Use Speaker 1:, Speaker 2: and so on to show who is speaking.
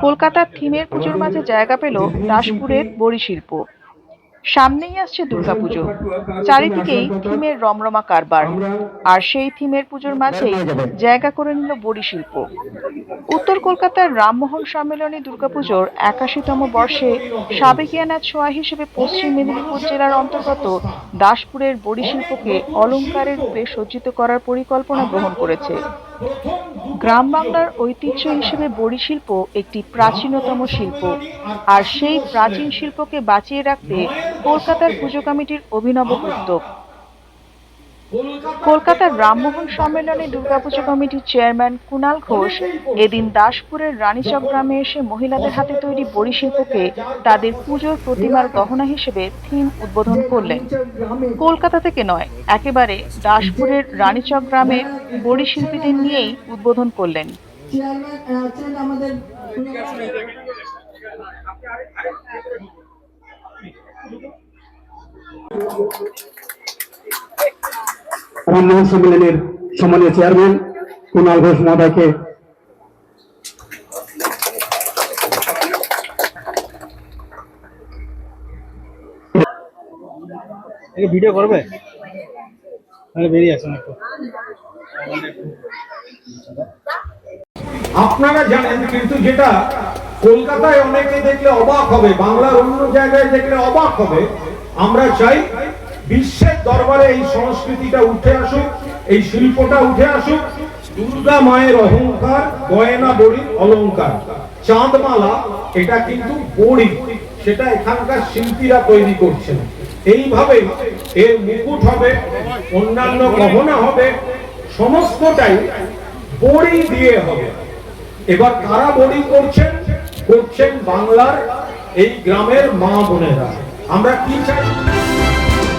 Speaker 1: কলকাতার থিমের পুজোর মাঝে জায়গা পেল দাসপুরের বড়ি শিল্প সামনেই আসছে দুর্গাপুজো। চারিদিকেই থিমের রমরমা কারবার। আর সেই থিমের পুজোর মাঝেই জায়গা করে নিল বড়ি শিল্প উত্তর কলকাতার রামমোহন সম্মেলনী দুর্গাপুজোর একাশিতম বর্ষে সাবেকিয়ানা ছোঁয়া হিসেবে পশ্চিম মেদিনীপুর জেলার অন্তর্গত দাসপুরের বড়িশিল্পকে অলঙ্কারের রূপে সজ্জিত করার পরিকল্পনা গ্রহণ করেছে। গ্রাম বাংলার ঐতিহ্য হিসেবে বড়িশিল্প একটি প্রাচীনতম শিল্প। আর সেই প্রাচীন শিল্পকে বাঁচিয়ে রাখতে কলকাতার পুজো কমিটির অভিনব উদ্যোগ। কলকাতার রামমোহন সম্মেলনে দুর্গাপুজো কমিটির চেয়ারম্যান কুণাল ঘোষ, এদিন দাসপুরের রানীচক গ্রামে এসে মহিলাদের হাতে তৈরি বড়ি শিল্পকে তাদের পুজোর প্রতিমার গহনা হিসেবে থিম উদ্বোধন করলেন। কলকাতা থেকে নয়, একেবারে দাসপুরের রানীচক গ্রামের বড়ি শিল্পীদের নিয়েই উদ্বোধন করলেন।
Speaker 2: রামমোহন সম্মেলনের সম্মানীয় চেয়ারম্যান কুণাল ঘোষ মহোদয়কে
Speaker 3: ভিডিও করবে? তাহলে বেরিয়ে আসুন একটু।
Speaker 4: আপনারা জানেন কিন্তু যেটা কলকাতায় অনেকে দেখলে অবাক হবে বাংলার অন্য জায়গায় দেখলে অবাক হবে আমরা চাই বিশ্বের দরবারে এই সংস্কৃতিটা উঠে আসুক, এই শিল্পটা উঠে আসুক, দুর্গা মায়ের অহংকার, গয়না বড়ির অলংকার। চাঁদমালা, এটা কিন্তু বড়ি, সেটা এখানকার শিল্পীরা তৈরি করছেন। এইভাবে এর মুকুট হবে, অন্যান্য গহনা হবে, সমস্তটাই বড়ি দিয়ে হবে। এবার কারা বড়ি করছেন? করছেন বাংলার এই গ্রামের মা বোনেরা। আমরা কি চাই?